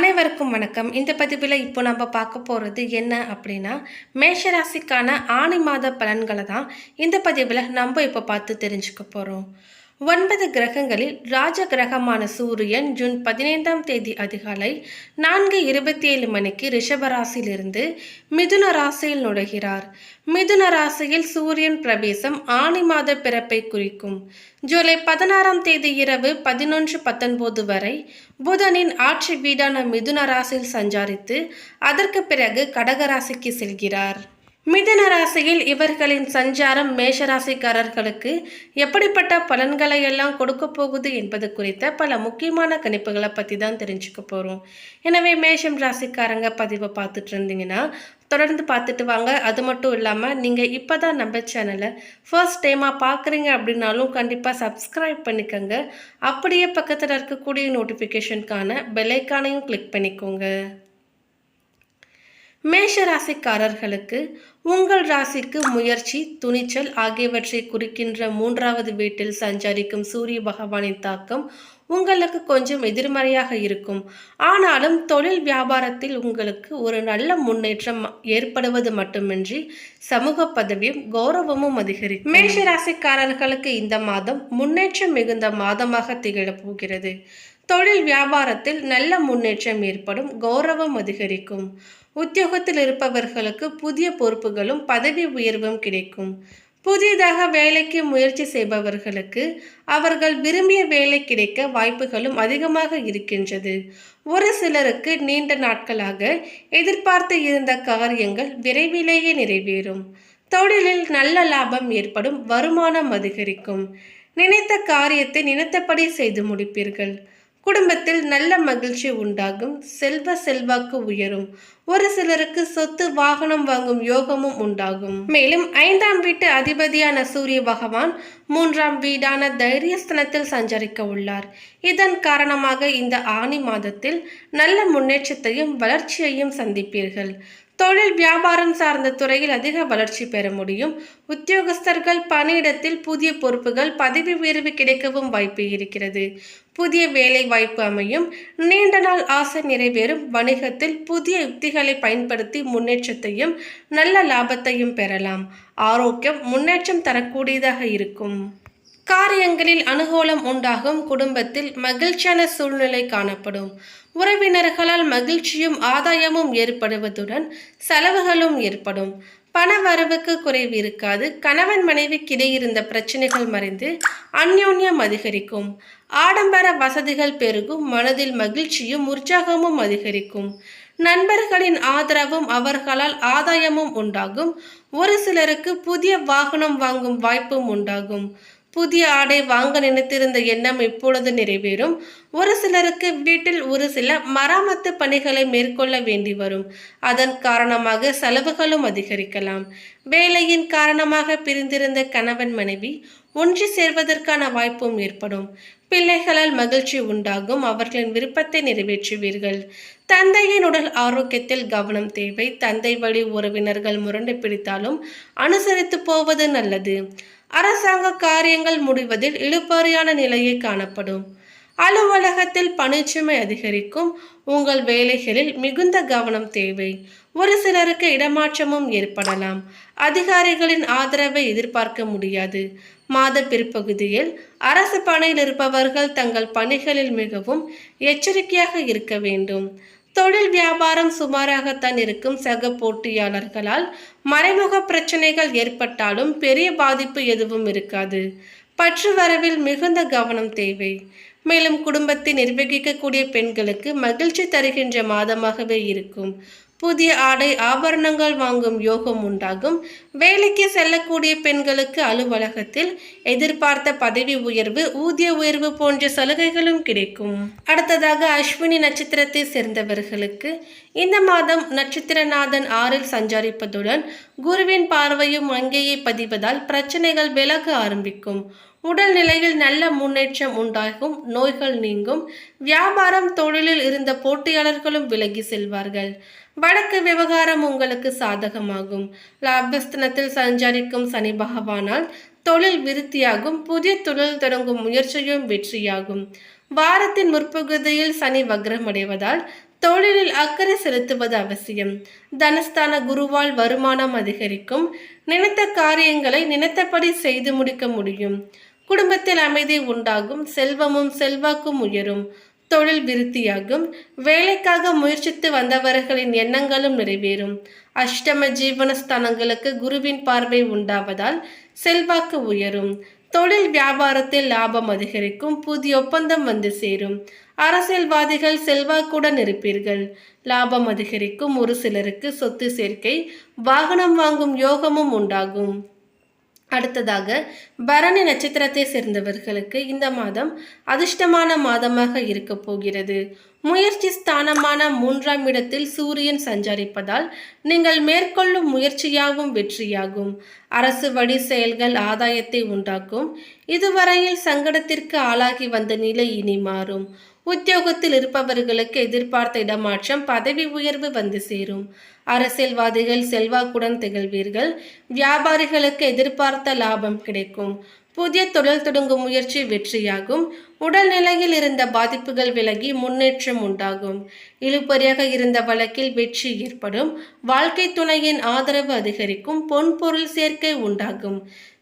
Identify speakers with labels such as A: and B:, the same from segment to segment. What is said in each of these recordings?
A: அனைவருக்கும் வணக்கம். இந்த பதிவில் இப்போ நம்ம பார்க்க போகிறது என்ன அப்படின்னா மேஷராசிக்கான ஆணி மாத பலன்களை தான் இந்த பதிவில் நம்ம இப்போ பார்த்து தெரிஞ்சுக்க போகிறோம் ஒன்பது கிரகங்களில் ராஜ கிரகமான சூரியன் ஜூன் பதினைந்தாம் தேதி அதிகாலை நான்கு இருபத்தி ஏழு மணிக்கு ரிஷபராசியிலிருந்து மிதுன ராசியில் நுழைகிறார். மிதுன ராசியில் சூரியன் பிரவேசம் ஆணி மாத பிறப்பை குறிக்கும். ஜூலை பதினாறாம் தேதி இரவு பதினொன்று பத்தொன்பது வரை புதனின் ஆட்சி வீடான மிதுன ராசியில் சஞ்சாரித்து அதற்கு பிறகு கடகராசிக்கு செல்கிறார். மிதன ராசியில் இவர்களின் சஞ்சாரம் மேஷராசிக்காரர்களுக்கு எப்படிப்பட்ட பலன்களை எல்லாம் கொடுக்க போகுது என்பது குறித்த பல முக்கியமான கணிப்புகளை பற்றி தான் தெரிஞ்சுக்க போகிறோம் எனவே மேஷம் ராசிக்காரங்க பதிவை பார்த்துட்டு இருந்தீங்கன்னா தொடர்ந்து பார்த்துட்டு வாங்க. அது மட்டும் இல்லாமல் நீங்கள் இப்போ தான் நம்ம சேனலை ஃபர்ஸ்ட் டைமாக பார்க்குறீங்க அப்படின்னாலும் கண்டிப்பாக சப்ஸ்கிரைப் பண்ணிக்கோங்க. அப்படியே பக்கத்தில் இருக்கக்கூடிய நோட்டிஃபிகேஷனுக்கான பெல்லைக்கானையும் கிளிக் பண்ணிக்கோங்க. மேஷ ராசிக்காரர்களுக்கு உங்கள் ராசிக்கு முயற்சி துணிச்சல் ஆகியவற்றை குறிக்கின்ற மூன்றாவது வீட்டில் சஞ்சரிக்கும் சூரிய பகவானின் தாக்கம் உங்களுக்கு கொஞ்சம் எதிர்மறையாக இருக்கும். ஆனாலும் தொழில் வியாபாரத்தில் உங்களுக்கு ஒரு நல்ல முன்னேற்றம் ஏற்படுவது மட்டுமின்றி சமூக பதவியும் கௌரவமும் அதிகரிக்கும். மேஷ ராசிக்காரர்களுக்கு இந்த மாதம் முன்னேற்றம் மிகுந்த மாதமாக திகழப் போகிறது. தொழில் வியாபாரத்தில் நல்ல முன்னேற்றம் ஏற்படும் கௌரவம் அதிகரிக்கும். உத்தியோகத்தில் இருப்பவர்களுக்கு புதிய பொறுப்புகளும் பதவி உயர்வும் கிடைக்கும். புதிதாக வேலைக்கு முயற்சி செய்பவர்களுக்கு அவர்கள் விரும்பிய வேலை கிடைக்க வாய்ப்புகளும் அதிகமாக இருக்கின்றது. ஒரு சிலருக்கு நீண்ட நாட்களாக எதிர்பார்த்து இருந்த காரியங்கள் விரைவிலேயே நிறைவேறும். தொழிலில் நல்ல லாபம் ஏற்படும் வருமானம் அதிகரிக்கும். நினைத்த காரியத்தை நினைத்தபடி செய்து முடிப்பீர்கள். குடும்பத்தில் நல்ல மகிழ்ச்சி உண்டாகும். செல்வ செல்வாக்கு உயரும். ஒரு சிலருக்கு சொத்து வாகனம் வாங்கும் யோகமும் உண்டாகும். மேலும் ஐந்தாம் வீட்டு அதிபதியான சூரிய பகவான் மூன்றாம் வீடான தைரியஸ்தனத்தில் சஞ்சரிக்க உள்ளார். இதன் காரணமாக இந்த ஆணி மாதத்தில் நல்ல முன்னேற்றத்தையும் வளர்ச்சியையும் சந்திப்பீர்கள். தொழில் வியாபாரம் சார்ந்த துறையில் அதிக வளர்ச்சி பெற முடியும். உத்தியோகஸ்தர்கள் பணியிடத்தில் புதிய பொறுப்புகள் பதவி உயர்வு கிடைக்கவும் வாய்ப்பு இருக்கிறது. புதிய வேலை வாய்ப்பு அமையும். நீண்ட நாள் ஆசை நிறைவேறும். வணிகத்தில் புதிய யுக்திகளை பயன்படுத்தி முன்னேற்றத்தையும் நல்ல லாபத்தையும் பெறலாம். ஆரோக்கியம் முன்னேற்றம் தரக்கூடியதாக இருக்கும். காரியங்களில் அனுகூலம் உண்டாகும் குடும்பத்தில் மகிழ்ச்சியான சூழ்நிலை காணப்படும். உறவினர்களால் மகிழ்ச்சியும் ஆதாயமும் ஏற்படுவதுடன் செலவுகளும் ஏற்படும். பண வரவுக்கு குறைவு இருக்காது. கணவன் மனைவிக்கிடையே இருந்த பிரச்சனைகள் மறைந்து அந்யோன்யம் அதிகரிக்கும். ஆடம்பர வசதிகள் பெருகும். மனதில் மகிழ்ச்சியும் உற்சாகமும் அதிகரிக்கும். நண்பர்களின் ஆதரவும் அவர்களால் ஆதாயமும் உண்டாகும். ஒரு சிலருக்கு புதிய வாகனம் வாங்கும் வாய்ப்பும் உண்டாகும். புதிய ஆடை வாங்க நினைத்திருந்த எண்ணம் இப்பொழுது நிறைவேறும். ஒரு சிலருக்கு வீட்டில் ஒரு சில மராமத்து பணிகளை மேற்கொள்ள வேண்டி வரும். அதன் காரணமாக செலவுகளும் அதிகரிக்கலாம். வேலையின் காரணமாக பிரிந்திருந்த கணவன் மனைவி ஒன்றி சேர்வதற்கான வாய்ப்பும் ஏற்படும். பிள்ளைகளால் மகிழ்ச்சி உண்டாகும். அவர்களின் விருப்பத்தை நிறைவேற்றுவீர்கள். தந்தையின் உடல் ஆரோக்கியத்தில் கவனம் தேவை. தந்தை வழி உறவினர்கள் முரண்டு பிடித்தாலும் அனுசரித்து போவது நல்லது. அரசாங்க காரியங்கள் முடிவதில் இழுபறியான நிலையை காணப்படும். அலுவலகத்தில் பணிச்சுமை அதிகரிக்கும். உங்கள் வேலைகளில் மிகுந்த கவனம் தேவை. ஒரு சிலருக்கு இடமாற்றமும் ஏற்படலாம். அதிகாரிகளின் ஆதரவை எதிர்பார்க்க முடியாது. மாத பிற்பகுதியில் அரசு பணியில் இருப்பவர்கள் தங்கள் பணிகளில் மிகவும் எச்சரிக்கையாக இருக்க வேண்டும். தொழில் வியாபாரம் சுமாராகத்தான் இருக்கும் சக போட்டியாளர்களால் மறைமுக பிரச்சனைகள் ஏற்பட்டாலும் பெரிய பாதிப்பு எதுவும் இருக்காது. பற்று வரவில் மிகுந்த கவனம் தேவை. மேலும் குடும்பத்தை நிர்வகிக்கக்கூடிய பெண்களுக்கு மகிழ்ச்சி தருகின்ற மாதமாகவே இருக்கும். புதிய ஆடை ஆபரணங்கள் வாங்கும் யோகம் உண்டாகும். வேலைக்கு செல்லக்கூடிய பெண்களுக்கு அலுவலகத்தில் எதிர்பார்த்த பதவி உயர்வு ஊதிய உயர்வு போன்ற சலுகைகளும் கிடைக்கும். அடுத்ததாக அஸ்வினி நட்சத்திரத்தை சேர்ந்தவர்களுக்கு இந்த மாதம் நட்சத்திரநாதன் ஆறில் சஞ்சரிப்பதுடன் குருவின் பார்வையும் அங்கேயே பதிவதால் பிரச்சனைகள் விலக ஆரம்பிக்கும். உடல் நிலையில் நல்ல முன்னேற்றம் உண்டாகும் நோய்கள் நீங்கும். வியாபாரம் தொழிலில் இருந்த போட்டியாளர்களும் விலகி செல்வார்கள். வடக்கு விவகாரம் உங்களுக்கு சாதகமாகும். லாபஸ்தனத்தில் சஞ்சரிக்கும் சனி பகவானால் தொழில் விருத்தியாகும் புதிய தொழில் தொடங்கும் முயற்சியும் வெற்றியாகும். வாரத்தின் முற்பகுதியில் சனி வக்ரம் அடைவதால் தொழிலில் அக்கறை செலுத்துவது அவசியம். தனஸ்தான குருவால் வருமானம் அதிகரிக்கும். நினைத்த காரியங்களை நினைத்தபடி செய்து முடிக்க முடியும். குடும்பத்தில் அமைதி உண்டாகும். செல்வமும் செல்வாக்கும் உயரும். தொழில் விருத்தியாகும். வேலைக்காக முயற்சித்து வந்தவர்களின் எண்ணங்களும் நிறைவேறும். அஷ்டம ஜீவனஸ்தானங்களுக்கு குருவின் பார்வை உண்டாவதால் செல்வாக்கு உயரும். தொழில் வியாபாரத்தில் லாபம் அதிகரிக்கும். புதிய ஒப்பந்தம் வந்து சேரும். அரசியல்வாதிகள் செல்வாக்குடன் இருப்பீர்கள். லாபம் அதிகரிக்கும். ஒரு சிலருக்கு சொத்து சேர்க்கை வாகனம் வாங்கும் யோகமும் உண்டாகும். அடுத்ததாக பரணி நட்சத்திரத்தை சேர்ந்தவர்களுக்கு இந்த மாதம் அதிர்ஷ்டமான மாதமாக இருக்க போகிறது. முயற்சி ஸ்தானமான மூன்றாம் இடத்தில் சூரியன் சஞ்சரிப்பதால் நீங்கள் மேற்கொள்ளும் முயற்சியாகவும் வெற்றியாகும். அரசு வழி செயல்கள் ஆதாயத்தை உண்டாக்கும். இதுவரையில் சங்கடத்திற்கு ஆளாகி வந்த நிலை இனி மாறும். உத்தியோகத்தில் இருப்பவர்களுக்கு எதிர்பார்த்த இடமாற்றம் பதவி உயர்வு வந்து சேரும். அரசியல்வாதிகள் செல்வாக்குடன் திகழ்வீர்கள். வியாபாரிகளுக்கு எதிர்பார்த்த லாபம் கிடைக்கும். புதிய தொழில் தொடங்கும் முயற்சி வெற்றியாகும். உடல் நிலையில் இருந்த பாதிப்புகள் விலகி முன்னேற்றம் உண்டாகும். இழுபறியாக இருந்த வழக்கில் வெற்றி ஏற்படும். வாழ்க்கை துணையின் ஆதரவு அதிகரிக்கும். பொன்பொருள் சேர்க்கை உண்டாகும்.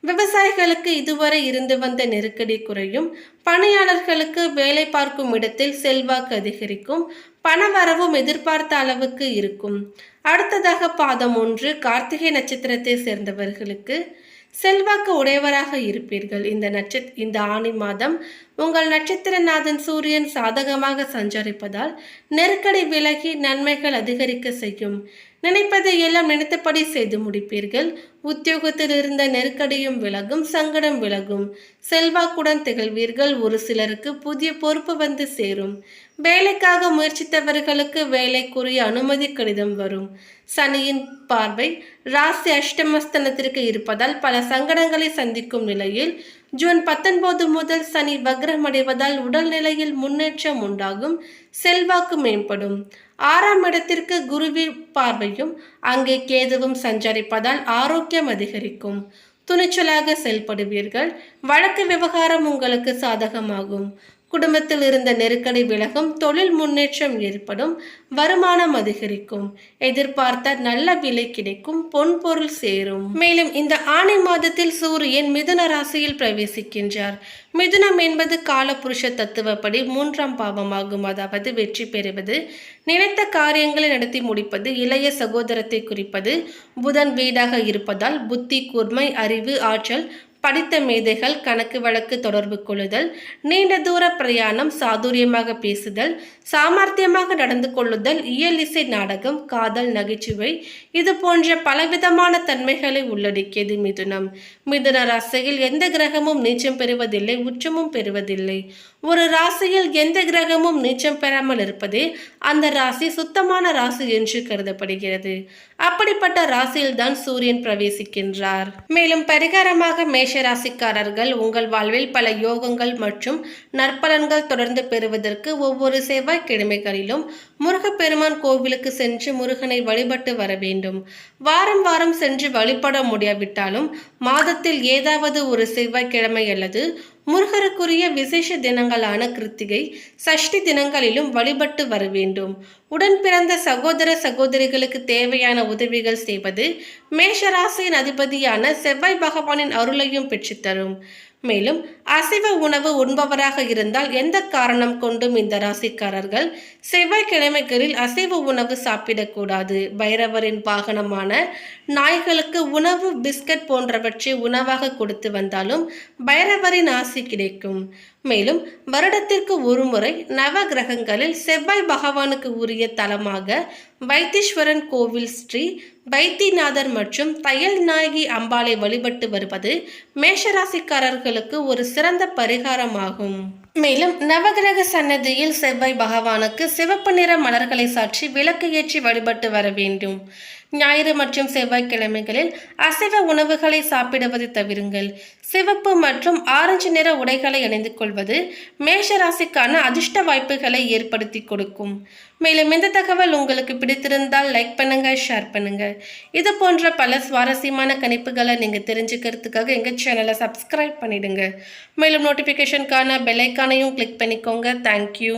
A: விவசாயிகளுக்கு இதுவரை இருந்து வந்த நெருக்கடி குறையும். பணியாளர்களுக்கு வேலை பார்க்கும் இடத்தில் செல்வாக்கு அதிகரிக்கும். பணவரவும் எதிர்பார்த்த அளவுக்கு இருக்கும். அடுத்ததாக பாதம் ஒன்று கார்த்திகை நட்சத்திரத்தை சேர்ந்தவர்களுக்கு செல்வாக்கு உடையவராக இருப்பீர்கள். இந்த நட்சத் இந்த ஆணி மாதம் உங்கள் நட்சத்திரநாதன் சூரியன் சாதகமாக சஞ்சரிப்பதால் நெருக்கடி விலகி நன்மைகள் அதிகரிக்க செய்யும். நினைப்பதை எல்லாம் நினைத்தபடி செய்து முடிப்பீர்கள். உத்தியோகத்தில் இருந்த நெருக்கடியும் விலகும் சங்கடம் விலகும். செல்வாக்குடன் திகழ்வீர்கள். ஒரு சிலருக்கு புதிய பொறுப்பு வந்து சேரும். வேலைக்காக முயற்சித்தவர்களுக்கு வேலைக்குரிய அனுமதி கடிதம் வரும். சனியின் பார்வை ராசி அஷ்டமஸ்தனத்திற்கு இருப்பதால் பல சங்கடங்களை சந்திக்கும் நிலையில் ஜூன் பத்தொன்பது முதல் சனி வக்ரமடைவதால் உடல்நிலையில் முன்னேற்றம் உண்டாகும். செல்வாக்கு மேம்படும். ஆறாம் இடத்திற்கு குருவி பார்வையும் அங்கே கேதுவும் சஞ்சரிப்பதால் ஆரோக்கியம் அதிகரிக்கும். துணிச்சலாக செயல்படுவீர்கள். வழக்கு விவகாரம் உங்களுக்கு சாதகமாகும். குடும்பத்தில் இருந்த நெருக்கடி விலகும் தொழில் முன்னேற்றம் ஏற்படும் வருமானம் அதிகரிக்கும் எதிர்பார்த்த நல்ல விலை கிடைக்கும் பொன் பொருள் சேரும். மேலும் இந்த ஆணி மாதத்தில் சூரியன் மிதுன ராசியில் பிரவேசிக்கின்றார். மிதுனம் என்பது காலபுருஷ தத்துவப்படி மூன்றாம் பாவமாகும். அதாவது வெற்றி பெறுவது நினைத்த காரியங்களை நடத்தி முடிப்பது இளைய சகோதரத்தை குறிப்பது புதன் வீடாக இருப்பதால் புத்தி கூர்மை அறிவு ஆற்றல் படித்த மேதைகள் கணக்கு வழக்கு தொடர்பு கொள்ளுதல் நீண்ட தூர பிரயாணம் சாதுரியமாக பேசுதல் சாமர்த்தியமாக நடந்து கொள்ளுதல் இயல் இசை நாடகம் காதல் நகைச்சுவை இது போன்ற பலவிதமான தன்மைகளை உள்ளடக்கியது மிதுனம். மிதுன ராசியில் எந்த கிரகமும் நீச்சம் பெறுவதில்லை உச்சமும் பெறுவதில்லை. ஒரு ராசியில் எந்த கிரகமும் நீச்சம் பெறாமல் இருப்பதே அந்த ராசி சுத்தமான ராசி என்று கருதப்படுகிறது. அப்படிப்பட்ட ராசியில்தான் சூரியன் பிரவேசிக்கின்றார். மேலும் பரிகாரமாக மேஷ ராசிக்காரர்கள் உங்கள் வாழ்வில் பல யோகங்கள் மற்றும் நற்பலன்கள் தொடர்ந்து பெறுவதற்கு ஒவ்வொரு செவ்வாய்க்கிழமைகளிலும் முருகப்பெருமான் கோவிலுக்கு சென்று முருகனை வழிபட்டு வர வேண்டும். வாரம் வாரம் சென்று வழிபட முடியாவிட்டாலும் மாதத்தில் ஏதாவது ஒரு செவ்வாய்க்கிழமை அல்லது முருகருக்குரிய விசேஷ தினங்களான கிருத்திகை சஷ்டி தினங்களிலும் வழிபட்டு வர வேண்டும். உடன் பிறந்த சகோதர சகோதரிகளுக்கு தேவையான உதவிகள் செய்வது மேஷராசியின் அதிபதியான செவ்வாய் பகவானின் அருளையும் பெற்றுத்தரும். மேலும் அசைவ உணவு உண்பவராக இருந்தால் எந்த காரணம் கொண்டும் இந்த ராசிக்காரர்கள் செவ்வாய்க்கிழமைகளில் அசைவ உணவு சாப்பிடக்கூடாது. பைரவரின் வாகனமான நாய்களுக்கு உணவு பிஸ்கட் போன்றவற்றை உணவாக கொடுத்து வந்தாலும் பைரவரின் ஆசி கிடைக்கும். மேலும் வருடத்திற்கு ஒரு முறை நவ கிரகங்களில் செவ்வாய் பகவானுக்கு உரிய தலமாக வைத்தீஸ்வரன் கோவில் ஸ்ரீ வைத்தியநாதர் மற்றும் தையல் நாயகி அம்பாளை வழிபட்டு வருவது மேஷராசிக்காரர்களுக்கு ஒரு சிறந்த பரிகாரமாகும். மேலும் நவகிரக சன்னதியில் செவ்வாய் பகவானுக்கு சிவப்பு நிற மலர்களை சாற்றி விளக்கு ஏற்றி வழிபட்டு வர வேண்டும். ஞாயிறு மற்றும் செவ்வாய்க்கிழமைகளில் அசைவ உணவுகளை சாப்பிடுவதை தவிருங்கள். சிவப்பு மற்றும் ஆரஞ்சு நிற உடைகளை அணிந்து கொள்வது மேஷராசிக்கான அதிர்ஷ்ட வாய்ப்புகளை ஏற்படுத்தி கொடுக்கும். மேலும் இந்த தகவல் உங்களுக்கு பிடித்திருந்தால் லைக் பண்ணுங்க ஷேர் பண்ணுங்க. இது போன்ற பல சுவாரஸ்யமான கணிப்புகளை நீங்கள் தெரிஞ்சுக்கிறதுக்காக எங்கள் சேனலை சப்ஸ்கிரைப் பண்ணிடுங்க. மேலும் நோட்டிஃபிகேஷனுக்கான பெல்லைக்கானையும் கிளிக் பண்ணிக்கோங்க. தேங்க்யூ